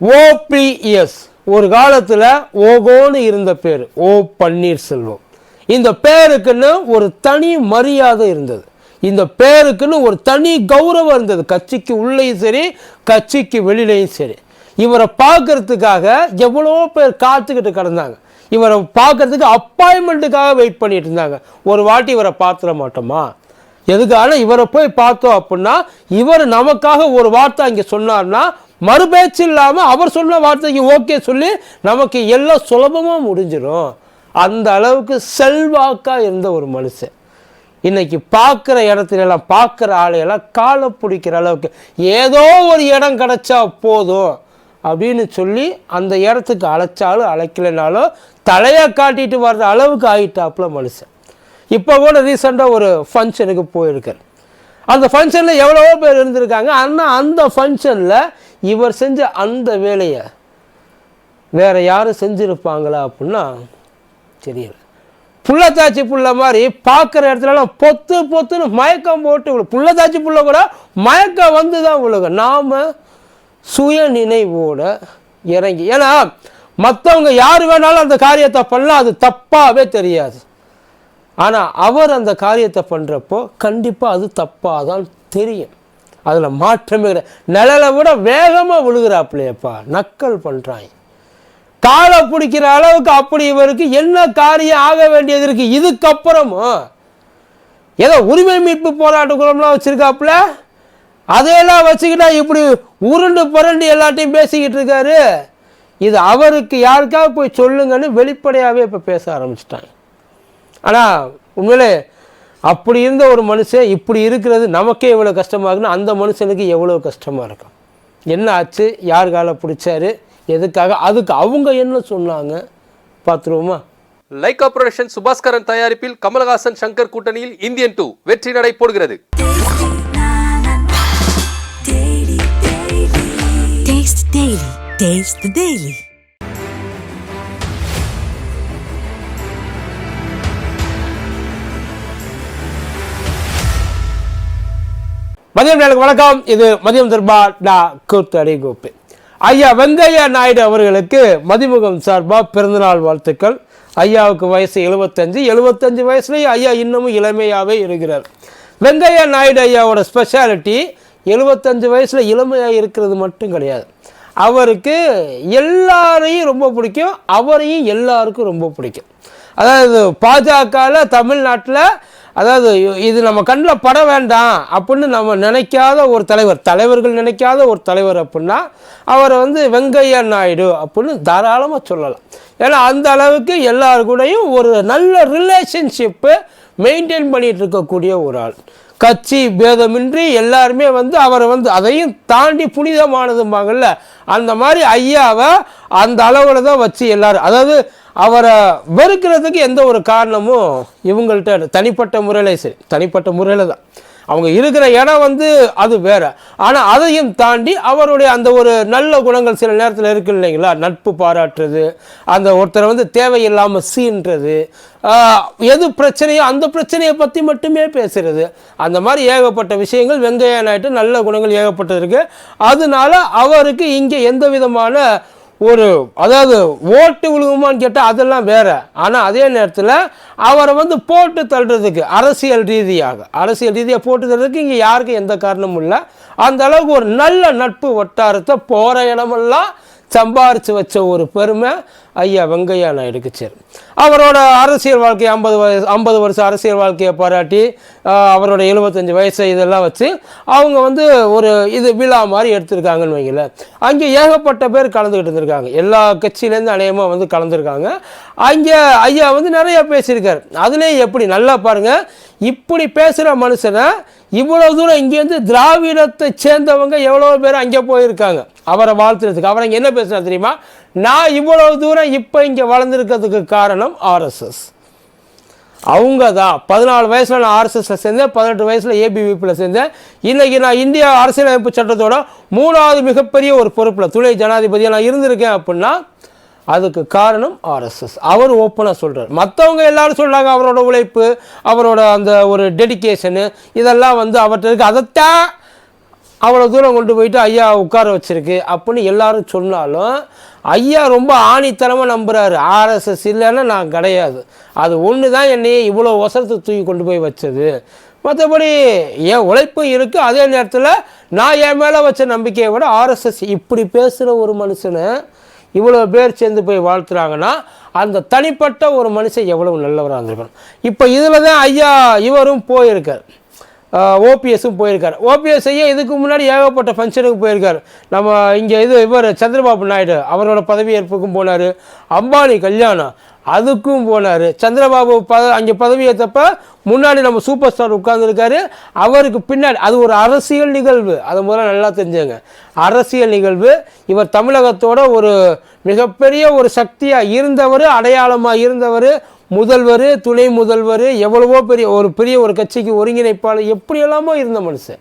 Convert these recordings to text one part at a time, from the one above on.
OPS ஒரு காலத்தில் ஓகோன்னு இருந்த பேர். ஓ பன்னீர்செல்வம். இந்த பேருக்குன்னு ஒரு தனி மரியாதை இருந்தது. இந்த பேருக்குன்னு ஒரு தனி கௌரவம் இருந்தது. கட்சிக்கு உள்ளேயும் சரி கட்சிக்கு வெளியிலையும் சரி. இவரை பார்க்கறதுக்காக எவ்வளோ பேர் காத்துக்கிட்டு கிடந்தாங்க. இவரை பார்க்கறதுக்கு அப்பாயின்மெண்ட்டுக்காக வெயிட் பண்ணிட்டு இருந்தாங்க. ஒரு வாட்டி இவரை பார்த்துட மாட்டோமா? எதுக்கான இவரை போய் பார்த்தோம் அப்படின்னா இவர் நமக்காக ஒரு வார்த்தை அங்கே சொன்னார்னா மறுபேச்சு இல்லாமல் அவர் சொன்ன வார்த்தைக்கு ஓகே சொல்லி நமக்கு எல்லாம் சுலபமாக முடிஞ்சிடும் அந்த அளவுக்கு செல்வாக்காக இருந்த ஒரு மனுஷன். இன்னைக்கு பார்க்குற இடத்துல எல்லாம் பார்க்குற ஆளையெல்லாம் காலை பிடிக்கிற அளவுக்கு ஏதோ ஒரு இடம் கிடைச்சா போதும் அப்படின்னு சொல்லி அந்த இடத்துக்கு அழைச்சாலும் அழைக்கலைனாலும் தலையை காட்டிட்டு வர்ற அளவுக்கு ஆகிட்டாப்புல மனுஷன். இப்போ கூட ரீசெண்டாக ஒரு ஃபங்க்ஷனுக்கு போயிருக்கார் அந்த ஃபங்க்ஷனில் எவ்வளவோ பேர் இருந்திருக்காங்க. ஆனால் அந்த ஃபங்க்ஷனில் இவர் செஞ்ச அந்த வேலையை வேறு யாரும் செஞ்சுருப்பாங்களா அப்படின்னா தெரியல புள்ளத்தாச்சி புள்ள மாதிரி பார்க்குற இடத்துலலாம் பொத்து பொத்துன்னு மயக்கம் போட்டு விழு புள்ளத்தாச்சி புள்ள கூட மயக்கம் வந்து தான் விழுகும் நாம் சுய நினைவோட இறங்கி ஏன்னா மற்றவங்க யார் வேணாலும் அந்த காரியத்தை பண்ணலாம். அது தப்பாகவே தெரியாது. ஆனால் அவர் அந்த காரியத்தை பண்ணுறப்போ கண்டிப்பாக அது தப்பாக தான் தெரியும். அதில் மாற்றமே கிடையாது நிழலை விட வேகமாக விழுகிறாப்புலையப்பா. நக்கல் பண்ணுறாங்க காலை பிடிக்கிற அளவுக்கு அப்படி இவருக்கு என்ன காரியம் ஆக வேண்டியது இருக்கு? இதுக்கப்புறமும் ஏதோ உரிமை மீட்பு போராட்ட குழம்புலாம் வச்சுருக்காப்புல? அதையெல்லாம் வச்சுக்கிட்டா இப்படி உருண்டு புரண்டு எல்லாத்தையும் பேசிக்கிட்டு இருக்காரு. இது அவருக்கு யாருக்காக போய் சொல்லுங்கன்னு வெளிப்படையாகவே இப்போ பேச ஆரம்பிச்சிட்டாங்க. ஆனால் உண்மையிலே அப்படி இருந்த ஒரு மனுஷன் இப்படி இருக்கிறது நமக்கே எவ்வளோ கஷ்டமாக இருக்குன்னா அந்த மனுஷனுக்கு எவ்வளோ கஷ்டமாக இருக்கும்? என்ன ஆச்சு? யார் காலை பிடிச்சாரு? எதுக்காக? அதுக்கு அவங்க என்ன சொன்னாங்க? பார்த்துருவோமா? லைகா புரொடக்ஷன் சுபாஸ்கரன் தயாரிப்பில் கமலஹாசன் சங்கர் கூட்டணியில் இந்தியன் டூ வெற்றி நடை போடுகிறது. Taste Daily. மதியம் நேருக்கு வணக்கம். இது மதியம் தர்பா டா கூத்தடி கோப்பு ஐயா வெங்கையா நாயுடு அவர்களுக்கு மதிமுகம் சார்பாக பிறந்தநாள் வாழ்த்துக்கள். ஐயாவுக்கு வயசு எழுபத்தஞ்சு எழுபத்தஞ்சு வயசுலேயும் ஐயா இன்னமும் இளமையாகவே இருக்கிறார். வெங்கையா நாயுடு ஐயாவோட ஸ்பெஷாலிட்டி எழுபத்தஞ்சு வயசில் இளமையாக இருக்கிறது மட்டும் கிடையாது. அவருக்கு எல்லாரையும் ரொம்ப பிடிக்கும். அவரையும் எல்லாருக்கும் ரொம்ப பிடிக்கும். அதாவது பாஜகவில் தமிழ்நாட்டில் அதாவது இது நம்ம கண்ணில் பட வேண்டாம் அப்படின்னு நம்ம நினைக்காத ஒரு தலைவர் தலைவர்கள் நினைக்காத ஒரு தலைவர் அப்படின்னா அவரை வந்து வெங்கையா நாயுடு அப்படின்னு தாராளமாக சொல்லலாம். ஏன்னா அந்த அளவுக்கு எல்லாரு கூடயும் ஒரு நல்ல ரிலேஷன்ஷிப்பு மெயின்டைன் பண்ணிகிட்டு இருக்கக்கூடிய ஒரு ஆள். கட்சி பேதமின்றி எல்லாருமே வந்து அவரை வந்து அதையும் தாண்டி புனிதமானதும்பாங்கல்ல. அந்த மாதிரி ஐயாவை அந்த அளவில் தான் வச்சு எல்லாரும் அதாவது அவரை வெறுக்கிறதுக்கு எந்த ஒரு காரணமும் இவங்கள்ட்ட தனிப்பட்ட முறையில் சரி தனிப்பட்ட முறையில் தான். அவங்க இருக்கிற இடம் வந்து அது வேற. ஆனால் அதையும் தாண்டி அவருடைய அந்த ஒரு நல்ல குணங்கள் சில நேரத்தில் இருக்கு இல்லைங்களா? நட்பு பாராட்டுறது அந்த ஒருத்தரை வந்து தேவையில்லாமல் சீன்றது எது பிரச்சனையோ அந்த பிரச்சனையை பற்றி மட்டுமே பேசுகிறது அந்த மாதிரி ஏகப்பட்ட விஷயங்கள் வெங்கையா நாயுடு நல்ல குணங்கள் ஏகப்பட்டது இருக்குது அதனால அவருக்கு இங்கே எந்த விதமான ஒரு அதாவது ஓட்டு விழுகுமான்னு கேட்டால் அதெல்லாம் வேறு. ஆனால் அதே நேரத்தில் அவரை வந்து போட்டு தள்ளுறதுக்கு அரசியல் ரீதியாக அரசியல் ரீதியாக போட்டு தள்ளுறதுக்கு இங்கே யாருக்கும் எந்த காரணமும் இல்லை. அந்த அளவுக்கு ஒரு நல்ல நட்பு வட்டாரத்தை போகிற இடமெல்லாம் சம்பாரித்து வச்ச ஒரு பெருமை ஐயா வெங்கையா நாயுடுக்கு சேரும். அவரோட அரசியல் வாழ்க்கை ஐம்பது வயசு ஐம்பது வருஷம் அரசியல் வாழ்க்கையை பாராட்டி அவரோட எழுபத்தஞ்சு வயசு இதெல்லாம் வச்சு அவங்க வந்து ஒரு இது விழா மாதிரி எடுத்திருக்காங்கன்னு வைங்களேன். அங்கே ஏகப்பட்ட பேர் கலந்துக்கிட்டு இருந்திருக்காங்க. எல்லா கட்சியிலேருந்து அநேகமாக வந்து கலந்துருக்காங்க. அங்கே ஐயா வந்து நிறையா பேசியிருக்காரு. அதுலேயும் எப்படி நல்லா பாருங்கள் இப்படி பேசுகிற மனுஷனை இவ்வளோ தூரம் இங்கேருந்து திராவிடத்தை சேர்ந்தவங்க எவ்வளோ பேர் அங்கே போயிருக்காங்க? அவரை வாழ்த்துறதுக்கு. அவரை அங்கே என்ன பேசுனா தெரியுமா? நான் இவ்வளோ தூரம் இப்போ இங்கே வளர்ந்துருக்கிறதுக்கு காரணம் ஆர்எஸ்எஸ் அவங்க தான். பதினாலு வயசில் நான் ஆர்எஸ்எஸில் சேர்ந்தேன் பதினெட்டு வயசில் ஏபிவிபியில் சேர்ந்தேன். இன்றைக்கி நான் இந்தியா அரசியலமைப்பு சட்டத்தோட மூணாவது மிகப்பெரிய ஒரு பொறுப்பில் துணை ஜனாதிபதியாக நான் இருந்திருக்கேன் அப்படின்னா அதுக்கு காரணம் ஆர்எஸ்எஸ். அவர் ஓப்பனாக சொல்கிறார் மற்றவங்க எல்லாரும் சொல்கிறாங்க அவரோட உழைப்பு அவரோட அந்த ஒரு டெடிகேஷனு இதெல்லாம் வந்து அவர்கிட்ட இருக்குது அதைத்தான் அவ்வளோ தூரம் கொண்டு போயிட்டு ஐயா உட்கார வச்சுருக்கு அப்படின்னு எல்லாரும் சொன்னாலும் ஐயா ரொம்ப ஆணித்தனமாக நம்புகிறாரு ஆர்எஸ்எஸ் இல்லைன்னா நான் கிடையாது. அது ஒன்று தான் என்னையே இவ்வளோ வசரத்தை தூக்கி கொண்டு போய் வச்சது. மற்றபடி என் உழைப்பும் இருக்குது அதே நேரத்தில் நான் என் மேலே வச்ச நம்பிக்கையை விட ஆர்எஸ்எஸ் இப்படி பேசுகிற ஒரு மனுஷனை இவ்வளோ பேர் சேர்ந்து போய் வாழ்த்துறாங்கன்னா அந்த தனிப்பட்ட ஒரு மனுஷன் எவ்வளவு நல்லவராக இருந்திருக்கணும். இப்போ இதில் தான் ஐயா இவரும் போயிருக்கார். ஓபிஎஸும் போயிருக்கார். ஓபிஎஸ் இதுக்கு முன்னாடி ஏகப்பட்ட ஃபங்க்ஷனுக்கு போயிருக்கார். நம்ம இங்கே இது இவர் சந்திரபாபு நாயுடு அவரோட பதவியேற்புக்கும் போனார். அம்பானி கல்யாணம் அதுக்கும் போனார். சந்திரபாபு ப அங்கே பதவியேற்றப்ப முன்னாடி நம்ம சூப்பர் ஸ்டார் உட்கார்ந்துருக்காரு. அவருக்கு பின்னாடி அது ஒரு அரசியல் நிகழ்வு. அதை முதல்ல நல்லா தெரிஞ்சுங்க. அரசியல் நிகழ்வு. இவர் தமிழகத்தோட ஒரு மிகப்பெரிய ஒரு சக்தியாக இருந்தவர் அடையாளமாக இருந்தவர் முதல்வர் துணை முதல்வர் எவ்வளவோ பெரிய ஒரு பெரிய ஒரு கட்சிக்கு ஒருங்கிணைப்பாளர் எப்படியெல்லாமோ இருந்த மனுஷன்.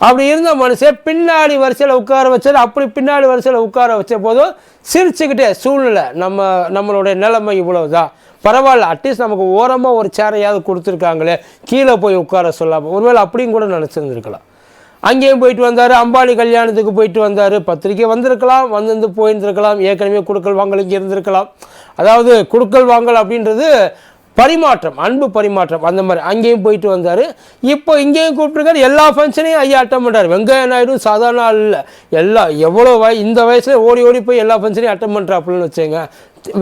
அப்படி இருந்த மனுஷன் பின்னாடி வரிசையில் உட்கார வச்சாரு அப்படி பின்னாடி வரிசையில் உட்கார வச்ச போதும் சிரிச்சுக்கிட்டே சூழ்நிலை நம்ம நம்மளுடைய நிலைமை இவ்வளவுதான். பரவாயில்ல அட்லீஸ்ட் நமக்கு ஓரமாக ஒரு சேரையாவது கொடுத்துருக்காங்களே கீழே போய் உட்கார சொல்லாமல் ஒருவேளை அப்படியும் கூட நினச்சிருந்துருக்கலாம். அங்கேயும் போயிட்டு வந்தார் அம்பானி கல்யாணத்துக்கு போயிட்டு வந்தார். பத்திரிக்கை வந்திருக்கலாம் வந்து போயிருந்துருக்கலாம் ஏற்கனவே கொடுக்கல் வாங்கலுக்கு இங்கே இருந்திருக்கலாம். அதாவது குடுக்கல் வாங்கல் அப்படின்றது பரிமாற்றம் அன்பு பரிமாற்றம் அந்த மாதிரி. அங்கேயும் போயிட்டு வந்தார். இப்போ இங்கேயும் கூப்பிட்டுருக்காரு. எல்லா ஃபங்க்ஷனையும் ஐயா அட்டம் பண்ணுறாரு வெங்கையா நாயுடு சாதாரண ஆள் இல்லை. எல்லா எவ்வளோ வய இந்த வயசில் ஓடி ஓடி போய் எல்லா ஃபங்க்ஷனையும் அட்டம் பண்ணுறாப்புலன்னு வச்சுங்க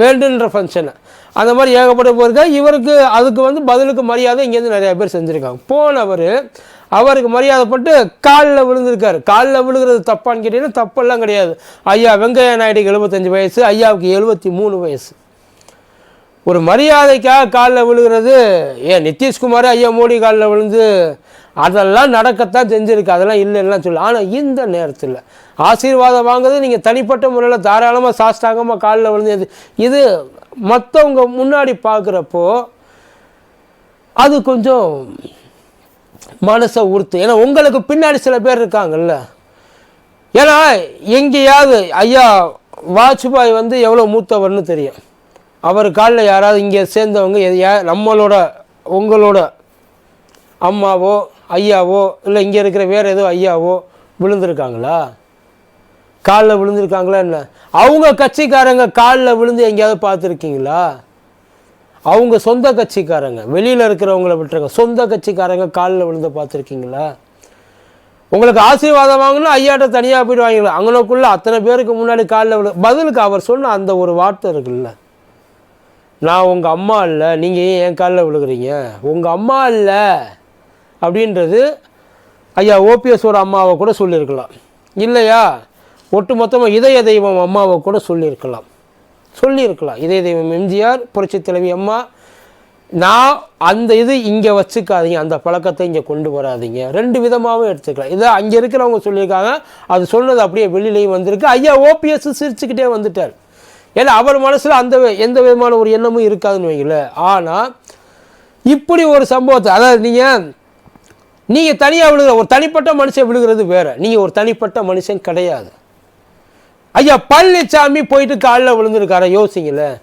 வேண்டுன்ற ஃபங்க்ஷனை அந்த மாதிரி ஏகப்பட்ட போயிருக்கா இவருக்கு அதுக்கு வந்து பதிலுக்கு மரியாதை இங்கேருந்து நிறையா பேர் செஞ்சுருக்காங்க. போனவர் அவருக்கு மரியாதை பட்டு காலில் விழுந்திருக்காரு. காலில் விழுகிறது தப்பான்னு கேட்டீங்கன்னா தப்பெல்லாம் கிடையாது. ஐயா வெங்கையா நாயுடுக்கு எழுபத்தஞ்சு வயசு ஐயாவுக்கு எழுபத்தி மூணு வயசு. ஒரு மரியாதைக்காக காலில் விழுகிறது. ஏன் நிதிஷ்குமார் ஐயா மோடி காலில் விழுந்து அதெல்லாம் நடக்கத்தான் செஞ்சுருக்கு. அதெல்லாம் இல்லைன்னா சொல்லு ஆனால் இந்த நேரத்தில் ஆசீர்வாதம் வாங்குறது நீங்கள் தனிப்பட்ட முறையில் தாராளமாக சாஸ்தாங்கமாக காலில் விழுந்து இது- இது மற்றவங்க முன்னாடி பார்க்குறப்போ அது கொஞ்சம் மனசை உறுத்து. ஏன்னா உங்களுக்கு பின்னாடி சில பேர் இருக்காங்கல்ல. ஏன்னா எங்கேயாவது ஐயா வாஜ்பாய் வந்து எவ்வளோ மூத்தவர்னு தெரியும். அவர் காலில் யாராவது இங்கே சேர்ந்தவங்க நம்மளோட உங்களோட அம்மாவோ ஐயாவோ இல்லை இங்கே இருக்கிற வேறு ஏதோ ஐயாவோ விழுந்திருக்காங்களா? காலில் விழுந்திருக்காங்களா என்ன? அவங்க கட்சிக்காரங்க காலில் விழுந்து எங்கேயாவது பார்த்துருக்கீங்களா? அவங்க சொந்த கட்சிக்காரங்க வெளியில் இருக்கிறவங்கள விட்டுருங்க. சொந்த கட்சிக்காரங்க காலில் விழுந்து பார்த்துருக்கீங்களா? உங்களுக்கு ஆசீர்வாதம் வாங்கணும் ஐயாட்ட தனியாக போயிட்டு வாங்கிக்கலாம். அங்கனக்குள்ளே அத்தனை பேருக்கு முன்னாடி காலில் விழு பதிலுக்கு அவர் சொன்ன அந்த ஒரு வார்த்தை இருக்குல்ல. நான் உங்கள் அம்மா இல்லை நீங்கள் ஏன் என் காலில் விழுகிறீங்க? உங்கள் அம்மா இல்லை அப்படின்றது ஐயா ஓபிஎஸோட அம்மாவை கூட சொல்லியிருக்கலாம். இல்லையா? ஒட்டு மொத்தமாக இதய தெய்வம் அம்மாவை கூட சொல்லியிருக்கலாம். சொல்லியிருக்கலாம். இதய தெய்வம் எம்ஜிஆர் புரட்சி தலைவி அம்மா நான் அந்த இது இங்கே வச்சுக்காதீங்க அந்த பழக்கத்தை இங்கே கொண்டு வராதீங்க. ரெண்டு விதமாகவும் எடுத்துக்கலாம். இதை அங்கே இருக்கிறவங்க சொல்லியிருக்காங்க அது சொன்னது அப்படியே வெளியிலையும் வந்திருக்கு. ஐயா ஓபிஎஸ் சிரிச்சுக்கிட்டே வந்துட்டார். ஏன்னா அவர் மனசில் அந்த எந்த விதமான ஒரு எண்ணமும் இருக்காதுன்னு வைங்களேன். ஆனால் இப்படி ஒரு சம்பவத்தை அதாவது நீங்கள் நீங்கள் தனியாக விழுகிற ஒரு தனிப்பட்ட மனுஷன் விழுகிறது வேறு. நீங்கள் ஒரு தனிப்பட்ட மனுஷன் கிடையாது. ஐயா பழனிசாமி போயிட்டு காலில் விழுந்திருக்கார? யோசிங்களேன்.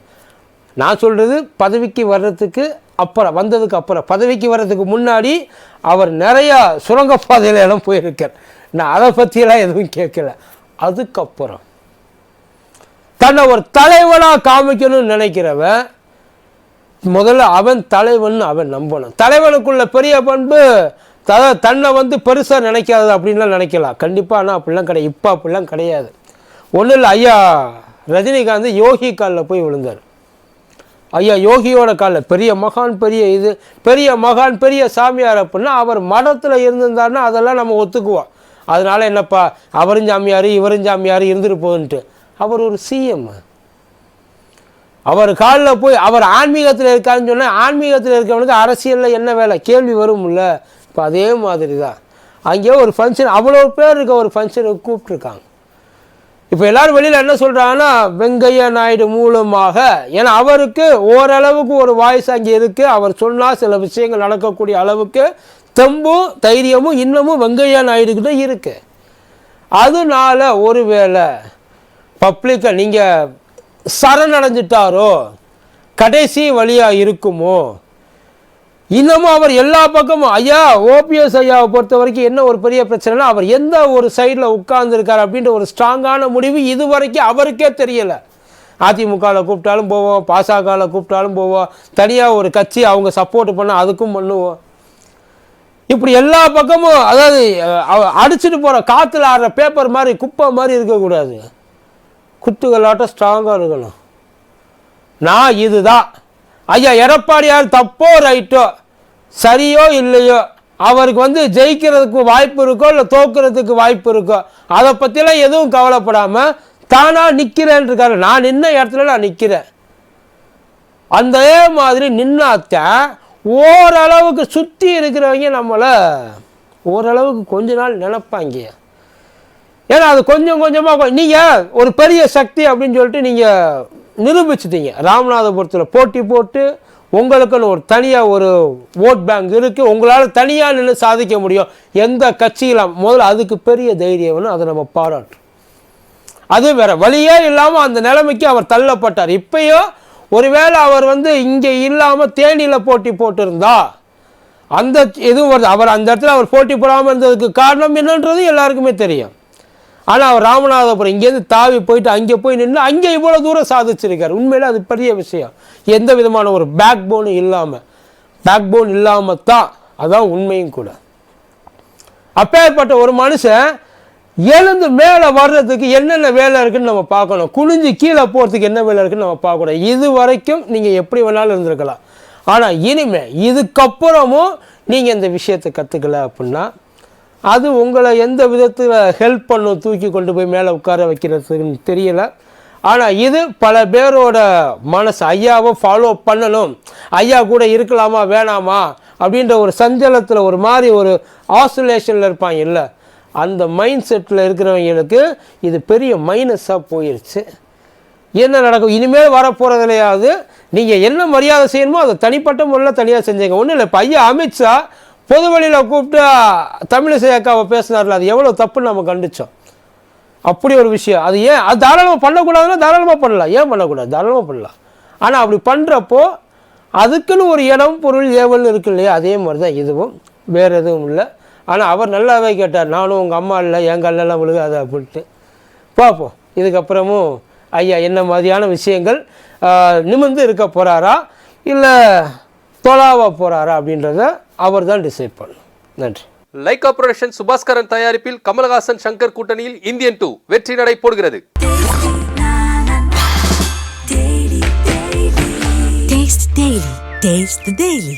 நான் சொல்கிறது பதவிக்கு வர்றதுக்கு அப்புறம் வந்ததுக்கு அப்புறம் பதவிக்கு வர்றதுக்கு முன்னாடி அவர் நிறையா சுரங்கப்பாதையில் இடம் போயிருக்கார். நான் அதை பற்றியெல்லாம் எதுவும் கேட்கல. அதுக்கப்புறம் தன்னை ஒரு தலைவனாக காமிக்கணும்னு நினைக்கிறவன் முதல்ல அவன் தலைவன் அவன் நம்பணும். தலைவனுக்குள்ள பெரிய பண்பு த தன்னை வந்து பெருசாக நினைக்காது அப்படின்லாம் நினைக்கலாம். கண்டிப்பாக ஆனால் அப்படிலாம் கிடையாது. இப்போ அப்படிலாம் கிடையாது. ஒன்றும் இல்லை ஐயா ரஜினிகாந்த் யோகி காலில் போய் விழுந்தார். ஐயா யோகியோட காலில் பெரிய மகான் பெரிய இது பெரிய மகான் பெரிய சாமியார் அப்படின்னா அவர் மடத்தில் இருந்திருந்தாருன்னா அதெல்லாம் நம்ம ஒத்துக்குவோம். அதனால என்னப்பா அவரும் சாமியார் இவரும் சாமியார் இருந்துட்டு போகுதுன்ட்டு அவர் ஒரு சிஎம் அவர் காலில் போய் அவர் ஆன்மீகத்தில் இருக்காருன்னு சொன்னால் ஆன்மீகத்தில் இருக்கவனுக்கு அரசியலில் என்ன வேலை? கேள்வி வரும்ல. இப்போ அதே மாதிரி தான் அங்கேயே ஒரு ஃபங்க்ஷன் அவ்வளோ பேர் இருக்க ஒரு ஃபங்க்ஷனுக்கு கூப்பிட்ருக்காங்க இப்போ எல்லோரும் வெளியில் என்ன சொல்கிறாங்கன்னா வெங்கையா நாயுடு மூலமாக ஏன்னா அவருக்கு ஓரளவுக்கு ஒரு வாய்ஸ் அங்கே இருக்குது அவர் சொன்னால் சில விஷயங்கள் நடக்கக்கூடிய அளவுக்கு தெம்பும் தைரியமும் இன்னமும் வெங்கையா நாயுடுக்கிட்ட இருக்குது அதனால ஒருவேளை பப்ளிக்கை நீங்கள் சரணடைஞ்சிட்டாரோ கடைசி வழியாக இருக்குமோ? இன்னமும் அவர் எல்லா பக்கமும் ஐயா ஓபிஎஸ் ஐயாவை பொறுத்த வரைக்கும் என்ன ஒரு பெரிய பிரச்சனைனா அவர் எந்த ஒரு சைடில் உட்கார்ந்துருக்கார் அப்படின்ற ஒரு ஸ்ட்ராங்கான முடிவு இது வரைக்கும் அவருக்கே தெரியலை. அதிமுகவில் கூப்பிட்டாலும் போவோம் பாசகவில் கூப்பிட்டாலும் போவோம் தனியாக ஒரு கட்சி அவங்க சப்போர்ட் பண்ண அதுக்கும் பண்ணுவோம். இப்படி எல்லா பக்கமும் அதாவது அடிச்சுட்டு அவ- அடிச்சிட்டு போகிற காற்றுல ஆடுற பேப்பர் மாதிரி குப்பை மாதிரி இருக்கக்கூடாது. குத்துகளாட்டம் ஸ்ட்ராங்காக இருக்கணும். நான் இதுதான். ஐயா எடப்பாடியார் தப்போ ரைட்டோ சரியோ இல்லையோ அவருக்கு வந்து ஜெயிக்கிறதுக்கு வாய்ப்பு இருக்கோ இல்லை தோக்குறதுக்கு வாய்ப்பு இருக்கோ அதை பற்றிலாம் எதுவும் கவலைப்படாமல் தானாக நிற்கிறேன் இருக்காரு. நான் நின்ன இடத்துல நான் நிற்கிறேன் அந்த மாதிரி நின்னாத்தான் ஓரளவுக்கு சுற்றி இருக்கிறவங்க நம்மளை ஓரளவுக்கு கொஞ்ச நாள் நினைப்பாங்க ஏன்னா அது கொஞ்சம் கொஞ்சமாக நீங்கள் ஒரு பெரிய சக்தி அப்படின்னு சொல்லிட்டு நீங்கள் நிரூபிச்சிட்டீங்க. ராமநாதபுரத்தில் போட்டி போட்டு உங்களுக்குன்னு ஒரு தனியாக ஒரு ஓட் பேங்க் இருக்குது உங்களால் தனியாக நின்று சாதிக்க முடியும். எந்த கட்சியில் முதல்ல அதுக்கு பெரிய தைரியம்னு அதை நம்ம பாராட்டுறோம் அது வேற வழியே இல்லாமல் அந்த நிலைமைக்கு அவர் தள்ளப்பட்டார். இப்பயோ ஒருவேளை அவர் வந்து இங்கே இல்லாமல் தேனியில் போட்டி போட்டிருந்தா அந்த இதுவும் வருது அவர் அந்த இடத்துல அவர் போட்டி போடாமல் இருந்ததுக்கு காரணம் என்னன்றது எல்லாருக்குமே தெரியும். ஆனால் அவர் ராமநாதபுரம் இங்கேருந்து தாவி போயிட்டு அங்கே போய் நின்று அங்கே இவ்வளோ தூரம் சாதிச்சிருக்கார். உண்மையில் அது பெரிய விஷயம். எந்த விதமான ஒரு பேக் போனும் இல்லாமல் பேக் போன் இல்லாமல் தான் அதான் உண்மையும் கூட. அப்பேற்பட்ட ஒரு மனுஷன் எழுந்து மேலே வர்றதுக்கு என்னென்ன வேலை இருக்குன்னு நம்ம பார்க்கணும். குனிஞ்சு கீழே போகிறதுக்கு என்ன வேலை இருக்குன்னு நம்ம பார்க்கணும். இது வரைக்கும் நீங்கள் எப்படி வேணாலும் இருந்திருக்கலாம். ஆனால் இனிமே இதுக்கப்புறமும் நீங்கள் இந்த விஷயத்தை கற்றுக்கல அப்படின்னா அது உங்களை எந்த விதத்தில் ஹெல்ப் பண்ணும் தூக்கி கொண்டு போய் மேலே உட்கார வைக்கிறதுன்னு தெரியல. ஆனால் இது பல பேரோட மனசு ஐயாவை ஃபாலோ பண்ணணும். ஐயா கூட இருக்கலாமா வேணாமா? அப்படின்ற ஒரு சஞ்சலத்தில் ஒரு மாதிரி ஒரு ஆசோலேஷனில் இருப்பாங்க இல்லை அந்த மைண்ட் செட்டில் இருக்கிறவங்களுக்கு இது பெரிய மைனஸாக போயிடுச்சு என்ன நடக்கும்? இனிமேல் வரப்போகிறதுலையாவது நீங்கள் என்ன மரியாதை செய்யணுமோ அதை தனிப்பட்ட முறையில் தனியாக செஞ்சீங்க ஒன்றும் இல்லை இப்போ ஐயா அமித்ஷா பொது வழியில் கூப்பிட்டு தமிழிசை அக்காவை பேசினார்ல அது எவ்வளோ தப்புன்னு நம்ம கண்டிச்சோம். அப்படி ஒரு விஷயம். அது ஏன்? அது தாராளமாக பண்ணக்கூடாதுன்னா தாராளமாக பண்ணலாம். ஏன் பண்ணக்கூடாது? தாராளமாக பண்ணலாம். ஆனால் அப்படி பண்ணுறப்போ அதுக்குன்னு ஒரு இடம் பொருள் ஏவல்னு இருக்கு இல்லையா? அதே மாதிரி தான் இதுவும் வேறு எதுவும் இல்லை. ஆனால் அவர் நல்லாவே கேட்டார். நானும் உங்கள் அம்மா இல்லை என் கல்லெல்லாம் விழுகாது அப்படின்ட்டு. பார்ப்போம் இதுக்கப்புறமும் ஐயா என்ன மாதிரியான விஷயங்கள் நிமிர்ந்து இருக்க போகிறாரா இல்லை தொலாவா போகிறாரா அப்படின்றத அவர் தான் டிசைட் பண்ணணும் நன்றி லைகா புரொடக்ஷன் சுபாஸ்கரன் தயாரிப்பில் கமலஹாசன் சங்கர் கூட்டணியில் இந்தியன் டூ வெற்றி நடை போடுகிறது Taste the Daily. Taste the Daily.